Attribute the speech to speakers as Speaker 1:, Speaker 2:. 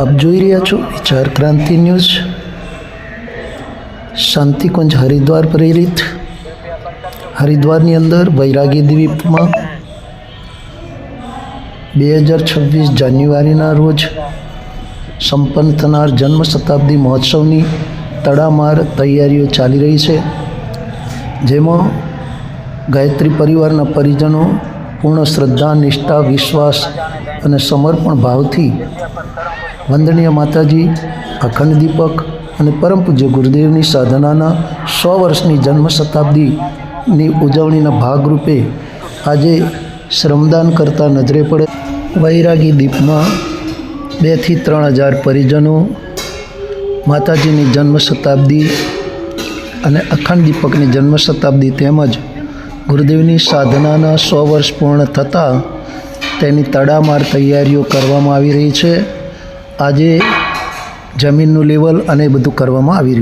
Speaker 1: આપ જોઈ રહ્યા છો વિચાર ક્રાંતિ ન્યૂઝ. શાંતિકુંજ હરિદ્વાર પ્રેરિત. હરિદ્વારની અંદર વૈરાગી દ્વીપમાં બે હજાર છવ્વીસ જાન્યુઆરીના રોજ સંપન્ન થનાર જન્મ શતાબ્દી મહોત્સવની તડામાર તૈયારીઓ ચાલી રહી છે. જેમાં ગાયત્રી પરિવારના પરિજનો પૂર્ણ શ્રદ્ધા, નિષ્ઠા, વિશ્વાસ અને સમર્પણ ભાવથી વંદનીય માતાજી, અખંડ દીપક અને પરમ પૂજ્ય ગુરુદેવની સાધનાના સો વર્ષની જન્મ શતાબ્દીની ઉજવણીના ભાગરૂપે આજે શ્રમદાન કરતા નજરે પડે. વૈરાગી દીપમાં બેથી ત્રણ હજાર પરિજનો, માતાજીની જન્મ શતાબ્દી અને અખંડ દીપકની જન્મ શતાબ્દી તેમજ ગુરુદેવની સાધનાના સો વર્ષ પૂર્ણ થતાં તેની તડામાર તૈયારીઓ કરવામાં આવી રહી છે. આજે જમીનનું લેવલ અને બધું કરવામાં આવી રહ્યું